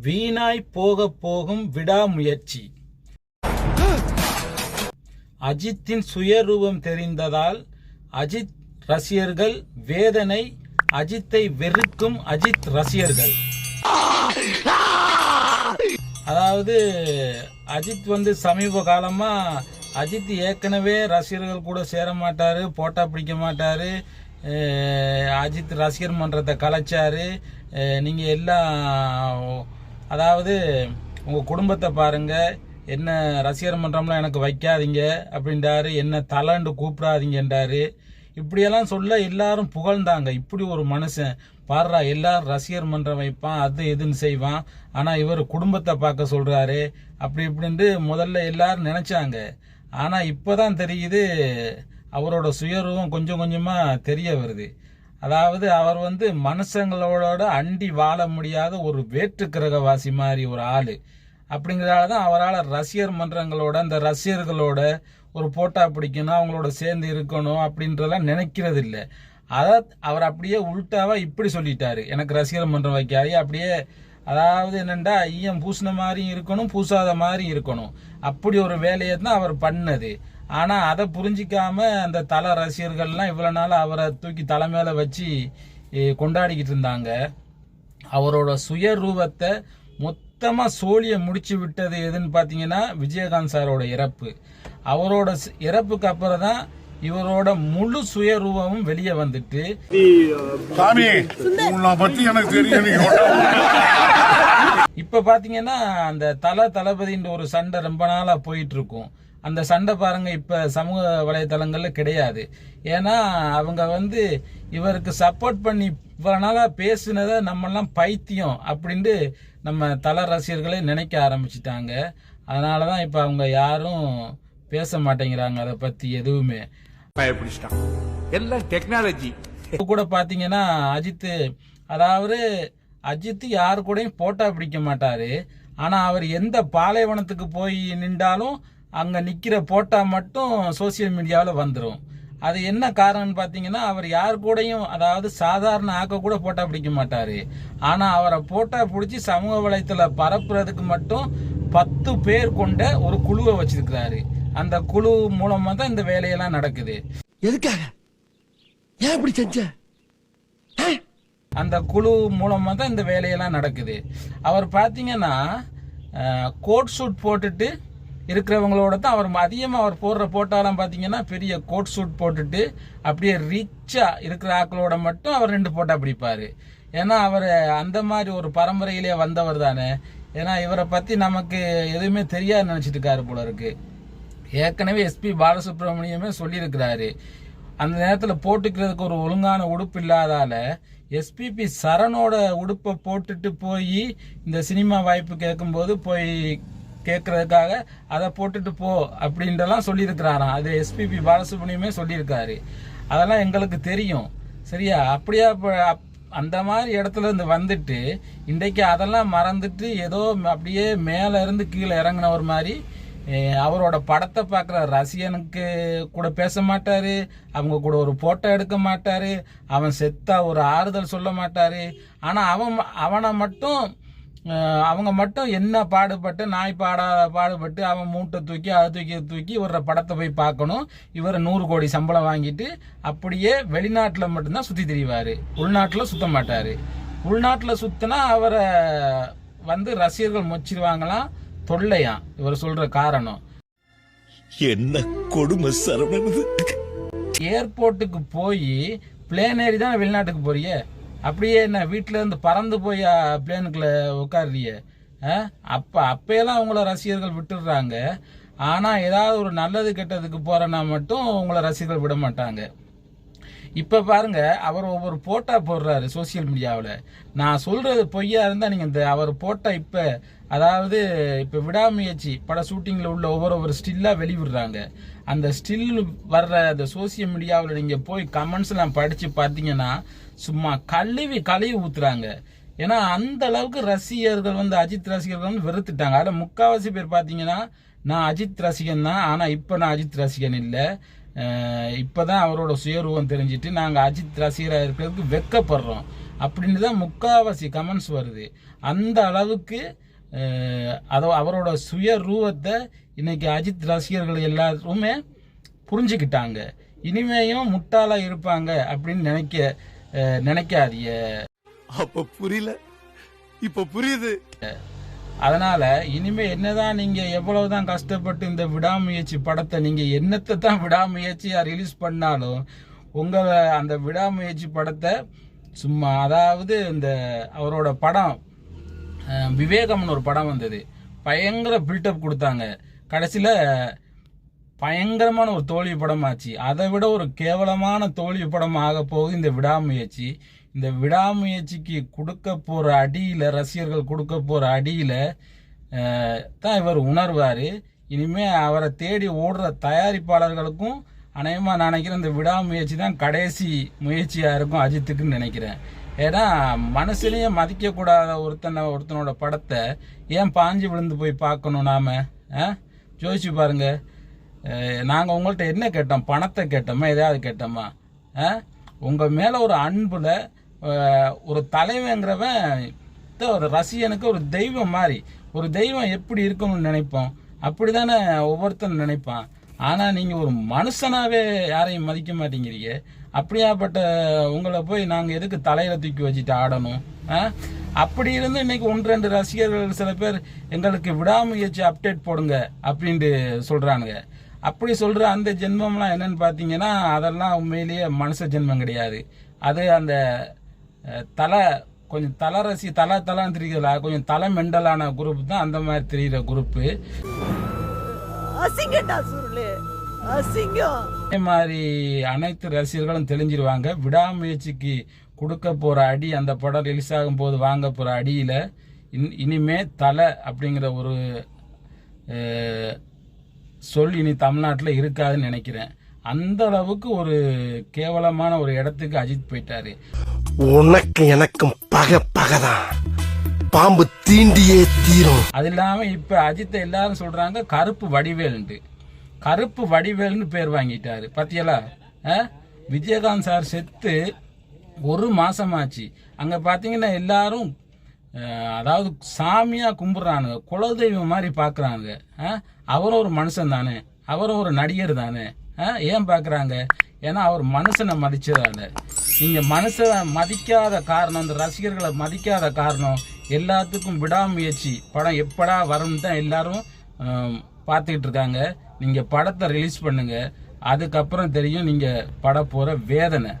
வீணாய் போக போகும் விடாமுயற்சி. அஜித்தின் சுயரூபம் தெரிந்ததால் அஜித் ரசிகர்கள் வேதனை அஜித்தை வெறுக்கும் அஜித் ரசிகர்கள். அதாவது அஜித் வந்து சமீப காலமா அஜித் ஏற்கனவே ரசிகர்கள் கூட சேர மாட்டாரு போட்டா பிடிக்க மாட்டாரு அஜித் ரசிகர் மன்றத்தை கலைச்சாரு நீங்கள் நீங்க எல்லாம் அதாவது உங்கள் குடும்பத்தை பாருங்கள் என்ன ரசிகர் மன்றம்லாம் எனக்கு வைக்காதீங்க அப்படின்றாரு என்ன தலைண்டு கூப்பிடாதீங்கன்றாரு. இப்படியெல்லாம் சொல்ல எல்லாரும் புகழ்ந்தாங்க. இப்படி ஒரு மனுஷன் பாடுறா எல்லாரும் ரசிகர் மன்றம் வைப்பான் அது இதுன்னு செய்வான். ஆனால் இவர் குடும்பத்தை பார்க்க சொல்கிறாரு அப்படி இப்படின்ட்டு முதல்ல எல்லாரும் நினச்சாங்க. ஆனால் இப்போ தான் தெரியுது அவரோட சுயரூபம் கொஞ்சம் கொஞ்சமாக தெரிய வருது. அதாவது அவர் வந்து மனுஷங்களோட அண்டி வாழ முடியாத ஒரு வேற்று கிரகவாசி மாதிரி ஒரு ஆள். அப்படிங்கிறதால தான் அவரால் ரசிகர் மன்றங்களோட அந்த ரசிகர்களோட ஒரு போட்டா பிடிக்கணும் அவங்களோட சேர்ந்து இருக்கணும் அப்படின்றதெல்லாம் நினைக்கிறது இல்லை அதை அவர் அப்படியே உள்டாவா இப்படி சொல்லிட்டாரு. எனக்கு ரசிகர் மன்றம் வைக்காதே அப்படியே அதாவது என்னென்னா ஈயம் பூசின மாதிரியும் இருக்கணும் பூசாத மாதிரியும் இருக்கணும். அப்படி ஒரு வேலையை தான் அவர் பண்ணது. ஆனா அதை புரிஞ்சிக்காம அந்த தல ரசிகர்கள்லாம் இவ்வளவு நாள் அவரை தூக்கி தலை மேல வச்சு கொண்டாடிக்கிட்டு இருந்தாங்க. அவரோட சுயரூபத்தை மொத்தமா சோழிய முடிச்சு விட்டது எதுன்னு பாத்தீங்கன்னா விஜயகாந்த் சாரோட இறப்பு. அவரோட இறப்புக்கு அப்புறம் தான் இவரோட முழு சுயரூபமும் வெளியே வந்துட்டு சாமி பத்தி எனக்கு தெரியும் இப்ப பாத்தீங்கன்னா அந்த தல தளபதின்ற ஒரு சண்டை ரொம்ப நாளா போயிட்டு இருக்கும். அந்த சண்டை பாருங்க இப்ப சமூக வலைதளங்கள்ல கிடையாது. ஏன்னா அவங்க வந்து இவருக்கு சப்போர்ட் பண்ணி இவ்வளவு நாளா பேசுனதை நம்மெல்லாம் பைத்தியம் அப்படின்ட்டு நம்ம தல ரசிகர்களே நினைக்க ஆரம்பிச்சிட்டாங்க. அதனாலதான் இப்ப அவங்க யாரும் பேச மாட்டேங்கிறாங்க அதை பத்தி எதுவுமே. எல்லாம் டெக்னாலஜி இப்ப கூட பாத்தீங்கன்னா அஜித் அதாவது அஜித் யாரு கூடயும் போட்டா பிடிக்க மாட்டாரு. ஆனா அவர் எந்த பாலைவனத்துக்கு போய் நின்றாலும் அங்க நிக்கிற போட்டா மட்டும் சோசியல் மீடியாவில் வந்துடும் அது என்ன காரணம்னு பாத்தீங்கன்னா அவர் யார் கூடயும் அதாவது சாதாரண ஆக்க கூட போட்டா பிடிக்க மாட்டாரு. ஆனா அவரை போட்டா பிடிச்சி சமூக வலைத்தள பரப்புறதுக்கு மட்டும் பத்து பேர் கொண்ட ஒரு குழுவை வச்சிருக்கிறாரு. அந்த குழு மூலமா தான் இந்த வேலையெல்லாம் நடக்குது. எதுக்காக? ஏன் இப்படி செஞ்ச? அந்த குழு மூலமா தான் இந்த வேலையெல்லாம் நடக்குது. அவர் பார்த்தீங்கன்னா கோட் சூட் போட்டுட்டு இருக்கிறவங்களோட தான் அவர் அதிகமாக அவர் போடுற போட்டாலாம் பார்த்தீங்கன்னா பெரிய கோட் சூட் போட்டுட்டு அப்படியே ரிச்சாக இருக்கிற ஆக்களோட மட்டும் அவர் ரெண்டு போட்டா பிடிப்பார். ஏன்னா அவர் அந்த மாதிரி ஒரு பரம்பரையிலே வந்தவர் தானே. ஏன்னா இவரை பற்றி நமக்கு எதுவுமே தெரியாது நினச்சிட்டு இருக்காரு போல இருக்கு. ஏற்கனவே எஸ்பி பாலசுப்ரமணியமே சொல்லியிருக்கிறாரு. அந்த நேரத்தில் போட்டுக்கிறதுக்கு ஒரு ஒழுங்கான உடுப்பு இல்லாதால எஸ்பிபி சரணோட உடுப்பை போட்டுட்டு போய் இந்த சினிமா வாய்ப்பு கேட்கும்போது போய் கேட்கறதுக்காக அதை போட்டுட்டு போ அப்படின்றலாம் சொல்லியிருக்கிறாராம். அது எஸ்பிபி பாலசுப்ரமணியமே சொல்லியிருக்காரு. அதெல்லாம் எங்களுக்கு தெரியும். சரியா? அப்படியா அப்- அந்த மாதிரி இடத்துல இருந்து வந்துட்டு இன்றைக்கு அதெல்லாம் மறந்துட்டு ஏதோ அப்படியே மேலே இருந்து கீழே இறங்குனவர் மாதிரி அவரோட படத்தை பார்க்குற ரசிகனுக்கு கூட பேச மாட்டார் அவங்க கூட ஒரு ஃபோட்டோ எடுக்க மாட்டார் அவன் செத்தா ஒரு ஆறுதல் சொல்ல மாட்டார். ஆனால் அவன் அவனை மட்டும் அவங்க மட்டும் என்ன பாடுபட்டு நாய் பாடா பாடுபட்டு அவன் மூட்டை தூக்கி அதை தூக்கி தூக்கி இவர படத்தை போய் பார்க்கணும். இவர் நூறு கோடி சம்பளம் வாங்கிட்டு அப்படியே வெளிநாட்டில் மட்டும்தான் சுற்றி திரிவார். உள்நாட்டில் சுத்த மாட்டார். உள்நாட்டில் சுத்தினா அவரை வந்து ரசிகர்கள் மொச்சிருவாங்களாம். தொல்லையாம். இவர் சொல்ற காரணம். என்ன கொடுமை சரவணன். ஏர்போர்ட்டுக்கு போய் பிளேன் ஏறி தான் வெளிநாட்டுக்கு போறிய? அப்படியே என்ன வீட்ல இருந்து பறந்து போய் பிளேனுக்குள்ள உட்காருறிய அப்ப அப்பயெல்லாம் உங்களை ரசிகர்கள் விட்டுடுறாங்க. ஆனா ஏதாவது ஒரு நல்லது கெட்டதுக்கு போறேன்னா மட்டும் உங்களை ரசிகர்கள் விட மாட்டாங்க. இப்ப பாருங்க அவர் ஒவ்வொரு போட்டா போடுறாரு சோசியல் மீடியாவில் நான் சொல்றது பொய்யா இருந்தா நீங்க இந்த அவர் போட்டா இப்ப அதாவது இப்ப விடாமுயற்சி பட ஷூட்டிங்ல உள்ள ஒவ்வொரு ஒரு ஸ்டில்லா வெளிவிடுறாங்க. அந்த ஸ்டில் வர்ற அந்த சோசியல் மீடியாவில் நீங்க போய் கமெண்ட்ஸ் நான் படிச்சு பார்த்தீங்கன்னா சும்மா கழுவி கழுவி ஊத்துறாங்க. ஏன்னா அந்த அளவுக்கு ரசிகர்கள் வந்து அஜித் ரசிகர்கள் வந்து வெறுத்துட்டாங்க. அதில் முக்காவாசி பேர் பார்த்தீங்கன்னா நான் அஜித் ரசிகன் தான். ஆனால் இப்போ நான் அஜித் ரசிகன் இல்லை. இப்பதான் அவரோட சுயரூபம் தெரிஞ்சிட்டு நாங்கள் அஜித் ரசிகராக இருக்கிறதுக்கு வெக்கப்படுறோம். அப்படின்னு தான் முக்காவாசி கமெண்ட்ஸ் வருது. அந்த அளவுக்கு அதோ அவரோட சுய ரூபத்தை இன்னைக்கு அஜித் ரசிகர்கள் எல்லாருமே புரிஞ்சுக்கிட்டாங்க. இனிமேயும் முட்டாளாக இருப்பாங்க அப்படின்னு நினைக்க அஹ், நினைக்காதீங்க. அப்ப புரியல. இப்ப புரியுது. அதனால இனிமே என்னதான் நீங்க எவ்வளவுதான் கஷ்டப்பட்டு இந்த விடாமுயற்சி படத்தை நீங்க என்னத்தை தான் விடாமுயற்சியா ரிலீஸ் பண்ணாலும் உங்களை அந்த விடாமுயற்சி படத்தை சும்மா அதாவது இந்த அவரோட படம் விவேகம்னு ஒரு படம் வந்தது. பயங்கர பில்டப் கொடுத்தாங்க. கடைசியில பயங்கரமான ஒரு தோல்வி படமாச்சு. அதை விட ஒரு கேவலமான தோல்வி படம் ஆக போகுது இந்த விடாமுயற்சி. இந்த விடாமுயற்சிக்கு கொடுக்க போகிற அடியில் ரசிகர்கள் கொடுக்க போகிற அடியில் தான் இவர் உணர்வார். இனிமேல் அவரை தேடி ஓடுற தயாரிப்பாளர்களுக்கும் அநேகமாக நான் நினைக்கிறேன் இந்த விடாமுயற்சி தான் கடைசி முயற்சியாக இருக்கும் அஜித்துக்குன்னு நினைக்கிறேன். ஏன்னா மனசுலயே மதிக்கக்கூடாத ஒருத்தனை ஒருத்தனோட படத்தை ஏன் பாஞ்சு விழுந்து போய் பார்க்கணும் நாம்? ஆ? யோசிச்சு நாங்கள் உங்கள்கிட்ட என்ன கேட்டோம்? பணத்தை கேட்டோமா? எதையாவது கேட்டோமா? ஆ? மேலே ஒரு அன்பில் ஒரு தலைவங்கிறவன் த- ஒரு ரசிகனுக்கு ஒரு தெய்வம் மாதிரி ஒரு தெய்வம் எப்படி இருக்கணும்னு நினைப்போம். அப்படி தானே ஒவ்வொருத்தரும் நினைப்பான். ஆனால் நீங்கள் ஒரு மனுஷனாகவே யாரையும் மதிக்க மாட்டேங்கிறீங்க. அப்படியாப்பட்ட உங்களை போய் நாங்கள் எதுக்கு தலையில் தூக்கி வச்சுட்டு ஆடணும்? ஆ? அப்படி இருந்து இன்னைக்கு ஒன்று ரெண்டு ரசிகர்கள் சில பேர் எங்களுக்கு விடாமுயற்சி அப்டேட் போடுங்க அப்படின்ட்டு சொல்கிறானுங்க அப்படி சொல்ற அந்த ஜென்மம்லாம் என்னன்னு பாத்தீங்கன்னா அதெல்லாம் உண்மையிலேயே மனுஷ ஜென்மம் கிடையாது. அது அந்த தலை கொஞ்சம் தலை ரசி தலை தலைன்னு தெரியுதுல கொஞ்சம் தலை மெண்டலான குரூப் தான் அந்த மாதிரி தெரியுற குரூப்பு அதே மாதிரி அனைத்து ரசிகர்களும் தெரிஞ்சிருவாங்க விடாமுயற்சிக்கு கொடுக்க போற அடி அந்த படம் ரிலீஸ் ஆகும் போது வாங்க போற அடியில இன்- இனிமே தலை அப்படிங்கிற ஒரு சொல் இனி தமிழ்நாட்டில் இருக்காதுன்னு நினைக்கிறேன். அந்த அளவுக்கு ஒரு கேவலமான ஒரு இடத்துக்கு அஜித் போயிட்டாரு. உனக்கு எனக்கும் பகை பகைதான். பாம்பு தீண்டியே தீரும். அது இல்லாம இப்ப அஜித்தை எல்லாரும் சொல்றாங்க கருப்பு வடிவேல்ன்ட்டு. கருப்பு வடிவேல்னு பேர் வாங்கிட்டாரு. பாத்தியலா? விஜயகாந்த் சார் செத்து ஒரு மாசமாச்சு. அங்க பாத்தீங்கன்னா எல்லாரும் அதாவது சாமியாக கும்பிட்றானுங்க குலதெய்வம் மாதிரி பார்க்குறாங்க அவரும் ஒரு மனுஷன் தானே அவரும் ஒரு நடிகர் தானே. ஏன் பார்க்குறாங்க ஏன்னா அவர் மனுஷனை மதிச்சதால நீங்கள் மனுஷனை மதிக்காத காரணம் இந்த ரசிகர்களை மதிக்காத காரணம் எல்லாத்துக்கும் விடாமுயற்சி படம் எப்படா வரும்னு தான் எல்லாரும் பார்த்துக்கிட்டு இருக்காங்க. நீங்கள் படத்தை ரிலீஸ் பண்ணுங்கள் அதுக்கப்புறம் தெரியும் நீங்கள் பட போகிற வேதனை